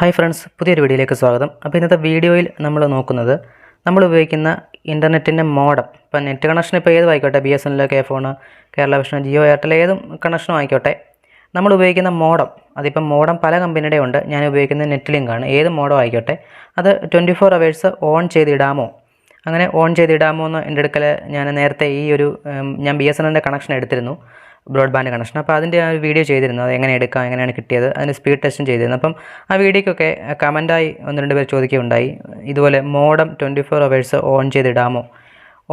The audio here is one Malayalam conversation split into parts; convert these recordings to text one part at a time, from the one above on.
ഹായ് ഫ്രണ്ട്സ് പുതിയൊരു വീഡിയോയിലേക്ക് സ്വാഗതം. അപ്പോൾ ഇന്നത്തെ വീഡിയോയിൽ നമ്മൾ നോക്കുന്നത് നമ്മൾ ഉപയോഗിക്കുന്ന ഇന്റർനെറ്റിന്റെ മോഡം. ഇപ്പോൾ നെറ്റ് കണക്ഷൻ ഇപ്പോൾ ഏതും ആയിക്കോട്ടെ B S N L K FON Kerala Vision Jio Airtel ഏതും കണക്ഷനും ആയിക്കോട്ടെ. നമ്മൾ ഉപയോഗിക്കുന്ന മോഡം അതിപ്പം മോഡം പല കമ്പനിയുടെ ഉണ്ട്. ഞാൻ ഉപയോഗിക്കുന്ന നെറ്റ് ലിങ്കാണ് ഏത് മോഡം ആയിക്കോട്ടെ അത് ട്വന്റി ഫോർ അവേഴ്സ് ഓൺ ചെയ്തിടാമോ? അങ്ങനെ ഓൺ ചെയ്തിടാമോ എന്ന് എന്റെ അടുക്കൽ ഞാൻ നേരത്തെ ഈ ഒരു ഞാൻ ബി എസ് എൻ എല്ലിന്റെ കണക്ഷൻ എടുത്തിരുന്നു. Broadband connection. അപ്പോൾ അതിന്റെ ആ ഒരു വീഡിയോ ചെയ്തിരുന്നു. അത് എങ്ങനെ എടുക്കാം എങ്ങനെയാണ് കിട്ടിയത് അതിന്റെ സ്പീഡ് ടെസ്റ്റും ചെയ്തിരുന്നു. അപ്പം ആ വീഡിയോയ്ക്കൊക്കെ കമന്റായി ഒന്ന് രണ്ട് പേർ ചോദിക്കുകയുണ്ടായി. ഇതുപോലെ modem twenty four hours on ചെയ്തിടാമോ?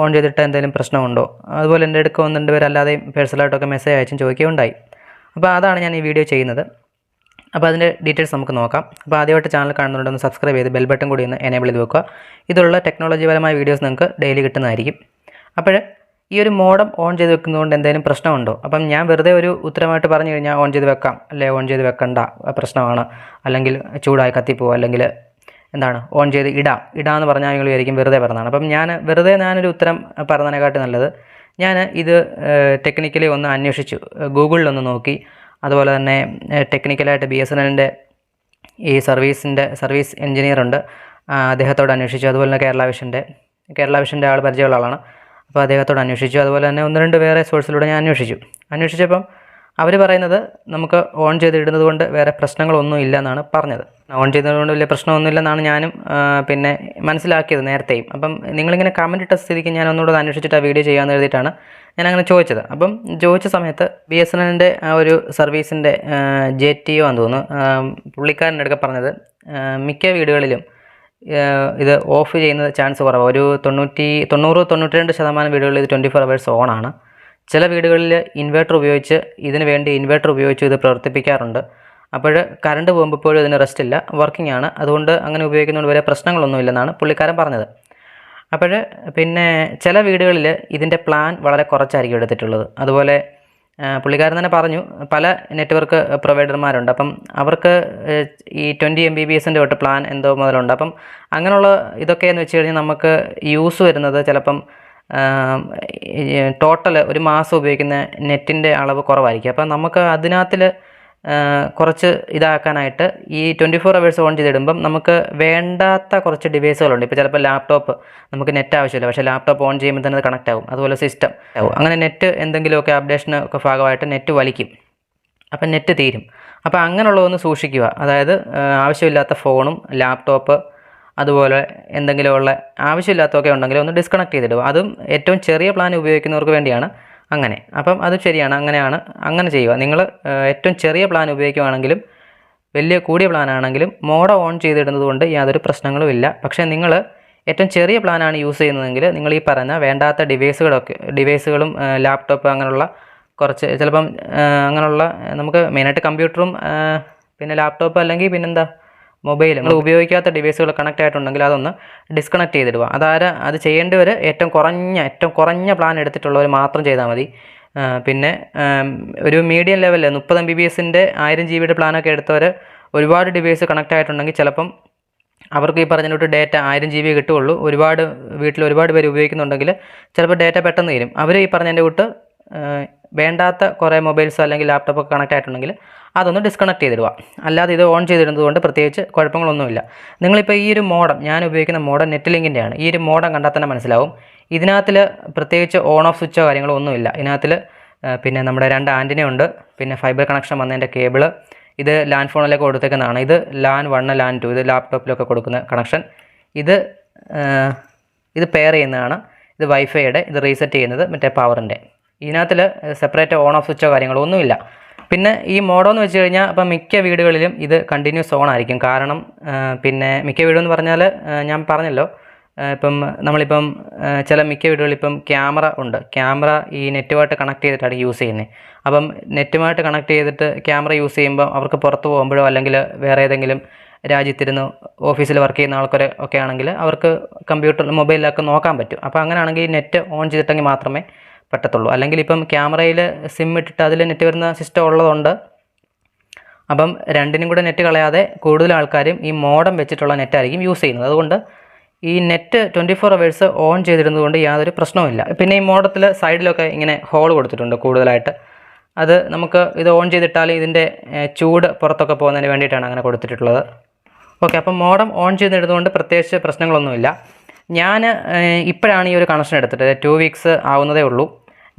On ചെയ്തിട്ട് എന്തെങ്കിലും പ്രശ്നമുണ്ടോ? അതുപോലെ എന്റെ അടുക്ക ഒന്ന് രണ്ട് പേർ അല്ലാതെയും പേഴ്സണലായിട്ടൊക്കെ മെസ്സേജ് അയച്ചും ചോദിക്കുകയുണ്ടായി. അപ്പോൾ അതാണ് ഞാൻ ഈ വീഡിയോ ചെയ്യുന്നത്. അപ്പോൾ അതിന്റെ ഡീറ്റെയിൽസ് നമുക്ക് നോക്കാം. അപ്പോൾ ആദ്യമായിട്ട് ചാനൽ കാണുന്നുണ്ടെന്ന് സബ്സ്ക്രൈബ് ചെയ്ത് ബെൽ ബട്ടൺ കൂടി ഒന്ന് എനേബിൾ ചെയ്ത് വെക്കുക. ഇതുള്ള ടെക്നോളജിപരമായ വീഡിയോസ് നിങ്ങൾക്ക് ഡെയിലി കിട്ടുന്നതായിരിക്കും. അപ്പോൾ ഈ ഒരു മോഡം ഓൺ ചെയ്ത് വെക്കുന്നതുകൊണ്ട് എന്തെങ്കിലും പ്രശ്നമുണ്ടോ? അപ്പം ഞാൻ വെറുതെ ഒരു ഉത്തരമായിട്ട് പറഞ്ഞു കഴിഞ്ഞാൽ ഓൺ ചെയ്ത് വെക്കാം. അല്ലെ ഓൺ ചെയ്ത് വെക്കണ്ട. പ്രശ്നമാണ്. അല്ലെങ്കിൽ ചൂടായി കത്തിപ്പോവും. അല്ലെങ്കിൽ എന്താണ്? ഓൺ ചെയ്ത് ഇടാം. ഇടാന്ന് പറഞ്ഞാൽ നിങ്ങൾ വിചാരിക്കും വെറുതെ പറഞ്ഞതാണ്. അപ്പം ഞാൻ വെറുതെ ഞാനൊരു ഉത്തരം പറഞ്ഞതിനെക്കാട്ടി നല്ലത് ഞാൻ ഇത് ടെക്നിക്കലി ഒന്ന് അന്വേഷിച്ചു. ഗൂഗിളിലൊന്ന് നോക്കി. അതുപോലെ തന്നെ ടെക്നിക്കലായിട്ട് ബി എസ് എൻ എല്ലിന്റെ ഈ സർവീസിന്റെ സർവീസ് എഞ്ചിനീയർ ഉണ്ട് അദ്ദേഹത്തോട് അന്വേഷിച്ചു. അതുപോലെ തന്നെ കേരള വിഷന്റെ കേരള വിഷന്റെ ആൾ പരിചയമുള്ള ആളാണ്. അപ്പോൾ അദ്ദേഹത്തോട് അന്വേഷിച്ചു. അതുപോലെ തന്നെ ഒന്ന് രണ്ട് വേറെ സോഴ്സിലൂടെ ഞാൻ അന്വേഷിച്ചു. അന്വേഷിച്ചപ്പം അവർ പറയുന്നത് നമുക്ക് ഓൺ ചെയ്തിടുന്നത് കൊണ്ട് വേറെ പ്രശ്നങ്ങളൊന്നും ഇല്ല എന്നാണ് പറഞ്ഞത്. ഓൺ ചെയ്തത് കൊണ്ട് വലിയ പ്രശ്നമൊന്നുമില്ലെന്നാണ് ഞാനും പിന്നെ മനസ്സിലാക്കിയത് നേരത്തെയും. അപ്പം നിങ്ങളിങ്ങനെ കമന്റ് ഇട്ട സ്ഥിതിക്ക് ഞാൻ ഒന്നുകൂടെ അന്വേഷിച്ചിട്ട് ആ വീഡിയോ ചെയ്യാമെന്ന് എഴുതിയിട്ടാണ് ഞാൻ അങ്ങനെ ചോദിച്ചത്. അപ്പം ചോദിച്ച സമയത്ത് ബി എസ് എൻ എല്ലിന്റെ ആ ഒരു സർവീസിന്റെ ജെ ടി ഒ എന്ന് തോന്നുന്നു. പുള്ളിക്കാരന്റെ അടുക്ക പറഞ്ഞത് മിക്ക വീടുകളിലും ഇത് ഓഫ് ചെയ്യുന്ന ചാൻസ് കുറവാണ് ഒരു തൊണ്ണൂറ്റി തൊണ്ണൂറ് തൊണ്ണൂറ്റി രണ്ട് ശതമാനം വീടുകളിൽ ഇത് ട്വന്റി ഫോർ അവേഴ്സ് ഓണാണ് ചില വീടുകളിൽ ഇൻവേർട്ടർ ഉപയോഗിച്ച് ഇതിന് വേണ്ടി ഇൻവേർട്ടർ ഉപയോഗിച്ച് ഇത് പ്രവർത്തിപ്പിക്കാറുണ്ട്. അപ്പോൾ കറണ്ട് പോകുമ്പോൾ പോലും ഇതിന് റെസ്റ്റ് ഇല്ല. വർക്കിംഗ് ആണ്. അതുകൊണ്ട് അങ്ങനെ ഉപയോഗിക്കുന്നതുകൊണ്ട് വരെ പ്രശ്നങ്ങളൊന്നുമില്ലെന്നാണ് പുള്ളിക്കാരൻ പറഞ്ഞത്. അപ്പോൾ പിന്നെ ചില വീടുകളിൽ ഇതിന്റെ പ്ലാൻ വളരെ കുറച്ചായിരിക്കും എടുത്തിട്ടുള്ളത്. അതുപോലെ പുള്ളിക്കാരൻ തന്നെ പറഞ്ഞു പല നെറ്റ്വർക്ക് പ്രൊവൈഡർമാരുണ്ട് അപ്പം അവർക്ക് ഈ ട്വന്റി എം ബി ബി എസിന്റെ തൊട്ട് പ്ലാൻ എന്തോ മുതലുണ്ട്. അപ്പം അങ്ങനെയുള്ള ഇതൊക്കെയെന്ന് വെച്ച് കഴിഞ്ഞാൽ നമുക്ക് യൂസ് വരുന്നത് ചിലപ്പം ടോട്ടൽ ഒരു മാസം ഉപയോഗിക്കുന്ന നെറ്റിന്റെ അളവ് കുറവായിരിക്കും. അപ്പം നമുക്ക് അതിനകത്തിൽ കുറച്ച് ഇതാക്കാനായിട്ട് ഈ ട്വന്റി ഫോർ അവേഴ്സ് ഓൺ ചെയ്തിടുമ്പം നമുക്ക് വേണ്ടാത്ത കുറച്ച് ഡിവൈസുകളുണ്ട് ഇപ്പോൾ ചിലപ്പോൾ ലാപ്ടോപ്പ് നമുക്ക് നെറ്റ് ആവശ്യമില്ല. പക്ഷേ ലാപ്ടോപ്പ് ഓൺ ചെയ്യുമ്പോൾ തന്നെ കണക്റ്റ് ആവും. അതുപോലെ സിസ്റ്റം ആവും. അങ്ങനെ നെറ്റ് എന്തെങ്കിലുമൊക്കെ അപ്ഡേഷന് ഒക്കെ ഭാഗമായിട്ട് നെറ്റ് വലിക്കും. അപ്പം നെറ്റ് തീരും. അപ്പോൾ അങ്ങനെയുള്ളതൊന്ന് സൂക്ഷിക്കുക. അതായത് ആവശ്യമില്ലാത്ത ഫോണും ലാപ്ടോപ്പ് അതുപോലെ എന്തെങ്കിലുമുള്ള ആവശ്യമില്ലാത്തതൊക്കെ ഉണ്ടെങ്കിൽ ഒന്ന് ഡിസ്കണക്ട് ചെയ്തിടുക. അതും ഏറ്റവും ചെറിയ പ്ലാൻ ഉപയോഗിക്കുന്നവർക്ക് വേണ്ടിയാണ്. അങ്ങനെ. അപ്പം അത് ശരിയാണ്. അങ്ങനെയാണ്. അങ്ങനെ ചെയ്യുക. നിങ്ങൾ ഏറ്റവും ചെറിയ പ്ലാൻ ഉപയോഗിക്കുകയാണെങ്കിലും വലിയ കൂടിയ പ്ലാൻ ആണെങ്കിലും മോഡ ഓൺ ചെയ്തിടുന്നത് കൊണ്ട് യാതൊരു പ്രശ്നങ്ങളും ഇല്ല. പക്ഷേ നിങ്ങൾ ഏറ്റവും ചെറിയ പ്ലാനാണ് യൂസ് ചെയ്യുന്നതെങ്കിൽ നിങ്ങൾ ഈ പറഞ്ഞ വേണ്ടാത്ത ഡിവൈസുകളൊക്കെ ഡിവൈസുകളും ലാപ്ടോപ്പ് അങ്ങനെയുള്ള കുറച്ച് ചിലപ്പം അങ്ങനെയുള്ള നമുക്ക് മെയിനായിട്ട് കമ്പ്യൂട്ടറും പിന്നെ ലാപ്ടോപ്പ് അല്ലെങ്കിൽ പിന്നെന്താ മൊബൈൽ നിങ്ങൾ ഉപയോഗിക്കാത്ത ഡിവൈസുകൾ കണക്ട് ആയിട്ടുണ്ടെങ്കിൽ അതൊന്ന് ഡിസ്കണക്ട് ചെയ്തിടുക. അതായത് അത് ചെയ്യേണ്ടവർ ഏറ്റവും കുറഞ്ഞ ഏറ്റവും കുറഞ്ഞ പ്ലാൻ എടുത്തിട്ടുള്ളവർ മാത്രം ചെയ്താൽ മതി. പിന്നെ ഒരു മീഡിയം ലെവലിൽ മുപ്പത് എം ബി ബി എസിന്റെ ആയിരം ജി ബിയുടെ പ്ലാനൊക്കെ എടുത്തവർ ഒരുപാട് ഡിവൈസ് കണക്ട് ആയിട്ടുണ്ടെങ്കിൽ ചിലപ്പം അവർക്ക് ഈ പറഞ്ഞിട്ട് ഡേറ്റ ആയിരം ജി ബി കിട്ടുകയുള്ളൂ. ഒരുപാട് വീട്ടിൽ ഒരുപാട് പേര് ഉപയോഗിക്കുന്നുണ്ടെങ്കിൽ ചിലപ്പോൾ ഡേറ്റ പെട്ടെന്ന് തീരും. അവർ ഈ പറഞ്ഞതിന്റെ കൂട്ട് വേണ്ടാത്ത കുറേ മൊബൈൽസ് അല്ലെങ്കിൽ ലാപ്ടോപ്പൊക്കെ കണക്ട് ആയിട്ടുണ്ടെങ്കിൽ അതൊന്ന് ഡിസ്കണക്ട് ചെയ്തിടുക. അല്ലാതെ ഇത് ഓൺ ചെയ്തിടുന്നത് കൊണ്ട് പ്രത്യേകിച്ച് കുഴപ്പങ്ങളൊന്നുമില്ല. നിങ്ങളിപ്പോൾ ഈ ഒരു മോഡം ഞാൻ ഉപയോഗിക്കുന്ന മോഡം നെറ്റ് ലിങ്കിന്റെയാണ് ഈ ഒരു മോഡം കണ്ടാൽ തന്നെ മനസ്സിലാവും. ഇതിനകത്തിൽ പ്രത്യേകിച്ച് ഓൺ ഓഫ് സ്വിച്ചോ കാര്യങ്ങളോ ഒന്നുമില്ല. ഇതിനകത്തിൽ പിന്നെ നമ്മുടെ രണ്ട് ആന്റിന ഉണ്ട്. പിന്നെ ഫൈബർ കണക്ഷൻ വന്നതിന്റെ കേബിൾ ഇത് ലാൻഡ് ഫോണിലേക്ക് കൊടുത്തേക്കുന്നതാണ്. ഇത് ലാൻ വൺ ലാൻ ടു ഇത് ലാപ്ടോപ്പിലൊക്കെ കൊടുക്കുന്ന കണക്ഷൻ ഇത് ഇത് പെയർ ചെയ്യുന്നതാണ്. ഇത് വൈഫൈയുടെ ഇത് റീസെറ്റ് ചെയ്യുന്നത് മറ്റേ പവറിന്റെ ഇതിനകത്തിൽ സെപ്പറേറ്റ് ഓൺ ഓഫ് സ്വിച്ചോ കാര്യങ്ങളോ ഒന്നുമില്ല. പിന്നെ ഈ മോഡോ എന്ന് വെച്ച് കഴിഞ്ഞാൽ ഇപ്പം മിക്ക വീടുകളിലും ഇത് കണ്ടിന്യൂസ് ഓൺ ആയിരിക്കും. കാരണം പിന്നെ മിക്ക വീടെന്ന് പറഞ്ഞാൽ ഞാൻ പറഞ്ഞല്ലോ ഇപ്പം നമ്മളിപ്പം ചില മിക്ക വീടുകളിൽ ഇപ്പം ക്യാമറ ഉണ്ട്. ക്യാമറ ഈ നെറ്റുമായിട്ട് കണക്ട് ചെയ്തിട്ടാണ് യൂസ് ചെയ്യുന്നത് അപ്പം നെറ്റുമായിട്ട് കണക്ട് ചെയ്തിട്ട് ക്യാമറ യൂസ് ചെയ്യുമ്പോൾ അവർക്ക് പുറത്ത് പോകുമ്പോഴോ അല്ലെങ്കിൽ വേറെ ഏതെങ്കിലും രാജ്യത്തിരുന്ന് ഓഫീസിൽ വർക്ക് ചെയ്യുന്ന ആൾക്കാർ ഒക്കെ ആണെങ്കിൽ അവർക്ക് കമ്പ്യൂട്ടർ മൊബൈലിലൊക്കെ നോക്കാൻ പറ്റും. അപ്പോൾ അങ്ങനെയാണെങ്കിൽ നെറ്റ് ഓൺ ചെയ്തിട്ടെങ്കിൽ മാത്രമേ പറ്റത്തുള്ളൂ. അല്ലെങ്കിൽ ഇപ്പം ക്യാമറയിൽ സിം ഇട്ടിട്ട് അതിൽ നെറ്റ് വരുന്ന സിസ്റ്റം ഉള്ളതുകൊണ്ട് അപ്പം രണ്ടിനും കൂടെ നെറ്റ് കളയാതെ കൂടുതൽ ആൾക്കാരും ഈ മോഡം വെച്ചിട്ടുള്ള നെറ്റായിരിക്കും യൂസ് ചെയ്യുന്നത്. അതുകൊണ്ട് ഈ net twenty four hours on ചെയ്തിരുന്നതുകൊണ്ട് യാതൊരു പ്രശ്നവുമില്ല പിന്നെ ഈ മോഡത്തിൽ സൈഡിലൊക്കെ ഇങ്ങനെ ഹോൾ കൊടുത്തിട്ടുണ്ട് കൂടുതലായിട്ട്. അത് നമുക്ക് ഇത് ഓൺ ചെയ്തിട്ടാൽ ഇതിന്റെ ചൂട് പുറത്തൊക്കെ പോകുന്നതിന് വേണ്ടിയിട്ടാണ് അങ്ങനെ കൊടുത്തിട്ടുള്ളത്. ഓക്കെ അപ്പം മോഡം ഓൺ ചെയ്തിരുന്നതുകൊണ്ട് പ്രത്യേകിച്ച് പ്രശ്നങ്ങളൊന്നുമില്ല. ഞാൻ ഇപ്പോഴാണ് ഈ ഒരു കണക്ഷൻ എടുത്തിട്ട് ടു വീക്സ് ആവുന്നതേ ഉള്ളൂ.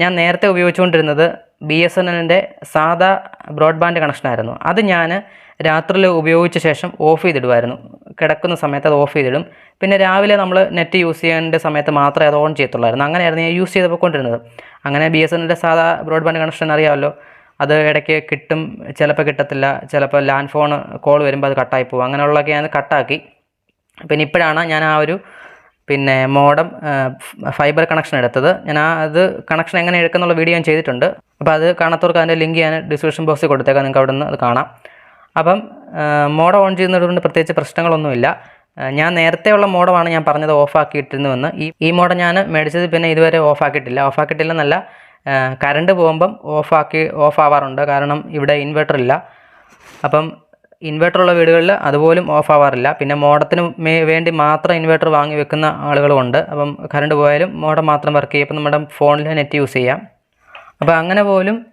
ഞാൻ നേരത്തെ ഉപയോഗിച്ചുകൊണ്ടിരുന്നത് ബി എസ് എൻ എല്ലിന്റെ സാധാ ബ്രോഡ്ബാൻഡ് കണക്ഷനായിരുന്നു അത് ഞാൻ രാത്രിയിൽ ഉപയോഗിച്ച ശേഷം ഓഫ് ചെയ്തിടുമായിരുന്നു. കിടക്കുന്ന സമയത്ത് അത് ഓഫ് ചെയ്തിടും. പിന്നെ രാവിലെ നമ്മൾ നെറ്റ് യൂസ് ചെയ്യേണ്ട സമയത്ത് മാത്രമേ അത് ഓൺ ചെയ്യത്തുള്ളായിരുന്നു. അങ്ങനെയായിരുന്നു ഞാൻ യൂസ് ചെയ്ത് പോയിക്കൊണ്ടിരുന്നത് അങ്ങനെ ബി എസ് എൻ എല്ലിന്റെ സാധാ ബ്രോഡ്ബാൻഡ് കണക്ഷൻ അറിയാമല്ലോ അത് ഇടയ്ക്ക് കിട്ടും ചിലപ്പോൾ കിട്ടത്തില്ല ചിലപ്പോൾ ലാൻഡ് ഫോൺ കോൾ വരുമ്പോൾ അത് കട്ടായി പോകും. അങ്ങനെയുള്ളതൊക്കെ ഞാൻ കട്ടാക്കി പിന്നെ ഇപ്പോഴാണ് ഞാൻ ആ ഒരു പിന്നെ മോഡം ഫൈബർ കണക്ഷൻ എടുത്തത്. ഞാൻ ആ അത് കണക്ഷൻ എങ്ങനെ എടുക്കുന്നുള്ള വീഡിയോ ഞാൻ ചെയ്തിട്ടുണ്ട്. അപ്പോൾ അത് കാണാത്തവർക്ക് അതിന്റെ ലിങ്ക് ഞാൻ ഡിസ്ക്രിപ്ഷൻ ബോക്സിൽ കൊടുത്തേക്കാം. നിങ്ങൾക്ക് അവിടെ നിന്ന് അത് കാണാം. അപ്പം മോഡം ഓൺ ചെയ്യുന്നതുകൊണ്ട് പ്രത്യേകിച്ച് പ്രശ്നങ്ങളൊന്നുമില്ല. ഞാൻ നേരത്തെയുള്ള മോഡമാണ് ഞാൻ പറഞ്ഞത് ഓഫാക്കിയിട്ടിരുന്നുവെന്ന്. ഈ ഈ മോഡം ഞാൻ മേടിച്ചത് പിന്നെ ഇതുവരെ ഓഫാക്കിയിട്ടില്ല. ഓഫാക്കിയിട്ടില്ലെന്നല്ല കറണ്ട് പോകുമ്പം ഓഫാക്കി ഓഫ് ആവാറുണ്ട് കാരണം ഇവിടെ ഇൻവെർട്ടർ ഇല്ല അപ്പം ഇൻവെർട്ടർ ഉള്ള വീടുകളിൽ അതുപോലും ഓഫ് ആവാറില്ല. പിന്നെ മോഡത്തിന് വേണ്ടി മാത്രം ഇൻവെർട്ടർ വാങ്ങി വെക്കുന്ന ആളുകളുമുണ്ട് അപ്പം കറണ്ട് പോയാലും മോഡം മാത്രം വർക്ക് ചെയ്യും. അപ്പം നമ്മുടെ ഫോണിൽ നെറ്റ് യൂസ് ചെയ്യാം. അപ്പോൾ അങ്ങനെ പോലും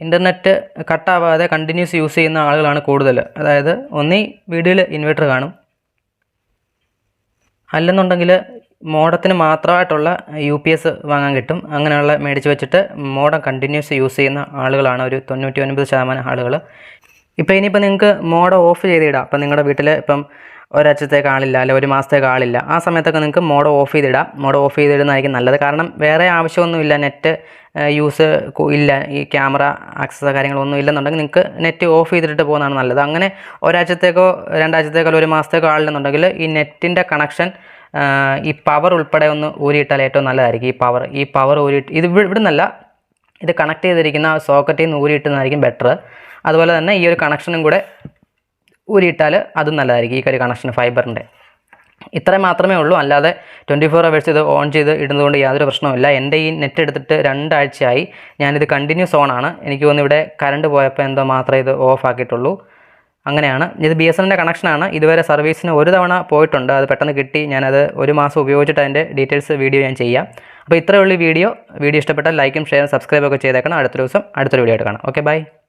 ഇന്റർനെറ്റ് കട്ടാവാതെ കണ്ടിന്യൂസ് യൂസ് ചെയ്യുന്ന ആളുകളാണ് കൂടുതൽ അതായത് ഒന്നീ വീടുകളിൽ ഇൻവെർട്ടർ കാണും. അല്ലെന്നുണ്ടെങ്കിൽ മോഡത്തിന് മാത്രമായിട്ടുള്ള യു പി എസ് വാങ്ങാൻ കിട്ടും. അങ്ങനെയുള്ള മേടിച്ച് വെച്ചിട്ട് മോഡം കണ്ടിന്യൂസ് യൂസ് ചെയ്യുന്ന ആളുകളാണ് ഒരു തൊണ്ണൂറ്റി ഒൻപത് ശതമാനം ആളുകൾ ഇപ്പോൾ ഇനിയിപ്പോൾ നിങ്ങൾക്ക് മോഡ് ഓഫ് ചെയ്തിടാം. അപ്പം നിങ്ങളുടെ വീട്ടിൽ ഇപ്പം ഒരാഴ്ചത്തേക്ക് ആളില്ല അല്ലെ ഒരു മാസത്തേക്ക് ആളില്ല. ആ സമയത്തൊക്കെ നിങ്ങൾക്ക് മോഡ് ഓഫ് ചെയ്തിടാം. മോഡ് ഓഫ് ചെയ്തിടുന്നതായിരിക്കും നല്ലത്. കാരണം വേറെ ആവശ്യമൊന്നുമില്ല നെറ്റ് യൂസ് ഇല്ല. ഈ ക്യാമറ ആക്സസ് കാര്യങ്ങളൊന്നും ഇല്ലെന്നുണ്ടെങ്കിൽ നിങ്ങൾക്ക് നെറ്റ് ഓഫ് ചെയ്തിട്ട് പോകുന്നതാണ് നല്ലത്. അങ്ങനെ ഒരാഴ്ചത്തേക്കോ രണ്ടാഴ്ചത്തേക്കോ ഒരു മാസത്തേക്കോ ആളില്ലെന്നുണ്ടെങ്കിൽ ഈ നെറ്റിന്റെ കണക്ഷൻ ഈ പവർ ഉൾപ്പെടെ ഒന്ന് ഊരിയിട്ടാൽ ഏറ്റവും നല്ലതായിരിക്കും. ഈ പവർ ഈ പവർ ഊരിയിട്ട് ഇത് ഇവിടെ ഇവിടുന്നല്ല. ഇത് കണക്ട് ചെയ്തിരിക്കുന്ന സോക്കറ്റിൽ നിന്ന് ഊരിയിട്ടുന്നതായിരിക്കും ബെറ്റർ അതുപോലെ തന്നെ ഈ ഒരു കണക്ഷനും കൂടെ ഊരിയിട്ടാൽ അതും നല്ലതായിരിക്കും ഈ ഒരു കണക്ഷൻ ഫൈബറിന്റെ ഇത്രയും മാത്രമേ ഉള്ളൂ. അല്ലാതെ ട്വന്റി ഫോർ അവേഴ്സ് ഇത് ഓൺ ചെയ്ത് ഇടുന്നതുകൊണ്ട് യാതൊരു പ്രശ്നവുമില്ല എന്റെ ഈ നെറ്റ് എടുത്തിട്ട് രണ്ടാഴ്ചയായി. ഞാനിത് കണ്ടിന്യൂസ് ഓൺ ആണ്. എനിക്ക് തോന്നുന്നു ഇവിടെ കറണ്ട് പോയപ്പോൾ എന്തോ മാത്രമേ ഇത് ഓഫ് ആക്കിയിട്ടുള്ളൂ. അങ്ങനെയാണ്. ഇത് ബി എസ് എന്റെ കണക്ഷനാണ് ഇതുവരെ സർവീസിന് ഒരു തവണ പോയിട്ടുണ്ട്. അത് പെട്ടെന്ന് കിട്ടി. ഞാനത് ഒരു മാസം ഉപയോഗിച്ചിട്ട് അതിന്റെ ഡീറ്റെയിൽസ് വീഡിയോ ഞാൻ ചെയ്യാം. അപ്പോൾ ഇത്രയുള്ള വീഡിയോ വീഡിയോ ഇഷ്ടപ്പെട്ടാൽ ലൈക്കും ഷെയറും സബ്സ്ക്രൈബൊക്കെ ചെയ്തേക്കണം. അടുത്ത ദിവസം അടുത്തൊരു വീഡിയോ ആയിട്ട് കാണാം. Okay bye